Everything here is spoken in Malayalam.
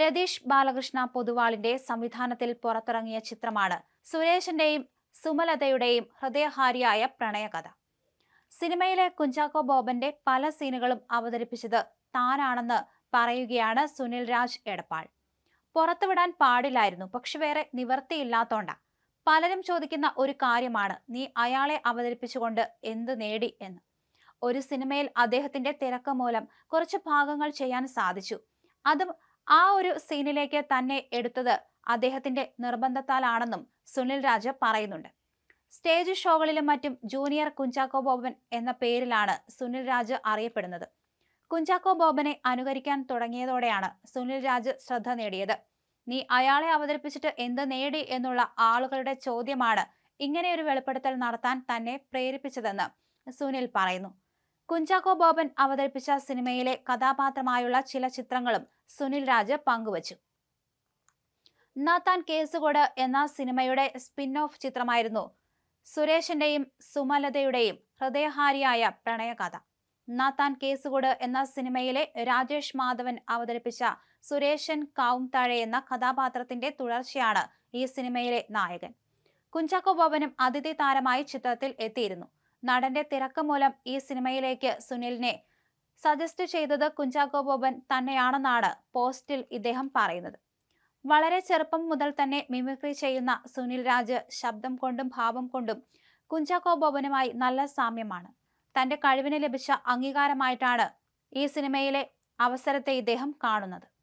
രതീഷ് ബാലകൃഷ്ണ പൊതുവാളിന്റെ സംവിധാനത്തിൽ പുറത്തിറങ്ങിയ ചിത്രമാണ് സുരേഷിന്റെയും സുമലതയുടെയും ഹൃദയഹാരിയായ പ്രണയകഥ. സിനിമയിലെ കുഞ്ചാക്കോ ബോബന്റെ പല സീനുകളും അവതരിപ്പിച്ചത് താനാണെന്ന് പറയുകയാണ് സുനിൽ രാജ് എടപ്പാൾ. പുറത്തുവിടാൻ പാടില്ലായിരുന്നു പക്ഷെ വേറെ നിവർത്തിയില്ലാത്തോണ്ട പലരും ചോദിക്കുന്ന ഒരു കാര്യമാണ് നീ അയാളെ അവതരിപ്പിച്ചുകൊണ്ട് എന്ത് നേടി എന്ന്? ഒരു സിനിമയിൽ അദ്ദേഹത്തിന്റെ തിരക്ക് മൂലം കുറച്ച് ഭാഗങ്ങൾ ചെയ്യാൻ സാധിച്ചു. അതും ആ ഒരു സീനിലേക്ക് തന്നെ എടുത്തത് അദ്ദേഹത്തിന്റെ നിർബന്ധത്താലാണെന്നും സുനിൽ രാജ് പറയുന്നുണ്ട്. സ്റ്റേജ് ഷോകളിലും മറ്റും ജൂനിയർ കുഞ്ചാക്കോ ബോബൻ എന്ന പേരിലാണ് സുനിൽ രാജ് അറിയപ്പെടുന്നത്. കുഞ്ചാക്കോ ബോബനെ അനുകരിക്കാൻ തുടങ്ങിയതോടെയാണ് സുനിൽ രാജ് ശ്രദ്ധ നേടിയത്. നീ അയാളെ അവതരിപ്പിച്ചിട്ട് എന്ത് നേടി എന്നുള്ള ആളുകളുടെ ചോദ്യമാണ് ഇങ്ങനെയൊരു വെളിപ്പെടുത്തൽ നടത്താൻ തന്നെ പ്രേരിപ്പിച്ചതെന്ന് സുനിൽ പറയുന്നു. കുഞ്ചാക്കോ ബോബൻ അവതരിപ്പിച്ച സിനിമയിലെ കഥാപാത്രമായുള്ള ചില ചിത്രങ്ങളും സുനിൽ രാജ് പങ്കുവച്ചു. നാത്താൻ കേസുകോട് എന്ന സിനിമയുടെ സ്പിൻ ഓഫ് ചിത്രമായിരുന്നു സുരേഷിന്റെയും സുമലതയുടെയും ഹൃദയഹാരിയായ പ്രണയകഥ. നാത്താൻ കേസുകോട് എന്ന സിനിമയിലെ രാജേഷ് മാധവൻ അവതരിപ്പിച്ച സുരേഷൻ കാവുംതാഴെ എന്ന കഥാപാത്രത്തിന്റെ തുടർച്ചയാണ് ഈ സിനിമയിലെ നായകൻ. കുഞ്ചാക്കോ ബോബനും അതിഥി താരമായി ചിത്രത്തിൽ എത്തിയിരുന്നു. നടന്റെ തിരക്ക് മൂലം ഈ സിനിമയിലേക്ക് സുനിലിനെ സജസ്റ്റ് ചെയ്തത് കുഞ്ചാക്കോ ബോബൻ തന്നെയാണെന്നാണ് പോസ്റ്റിൽ ഇദ്ദേഹം പറയുന്നത്. വളരെ ചെറുപ്പം മുതൽ തന്നെ മിമിക്രി ചെയ്യുന്ന സുനിൽ രാജ് ശബ്ദം കൊണ്ടും ഭാവം കൊണ്ടും കുഞ്ചാക്കോ ബോബനുമായി നല്ല സാമ്യമാണ്. തന്റെ കഴിവിന് ലഭിച്ച അംഗീകാരമായിട്ടാണ് ഈ സിനിമയിലെ അവസരത്തെ ഇദ്ദേഹം കാണുന്നത്.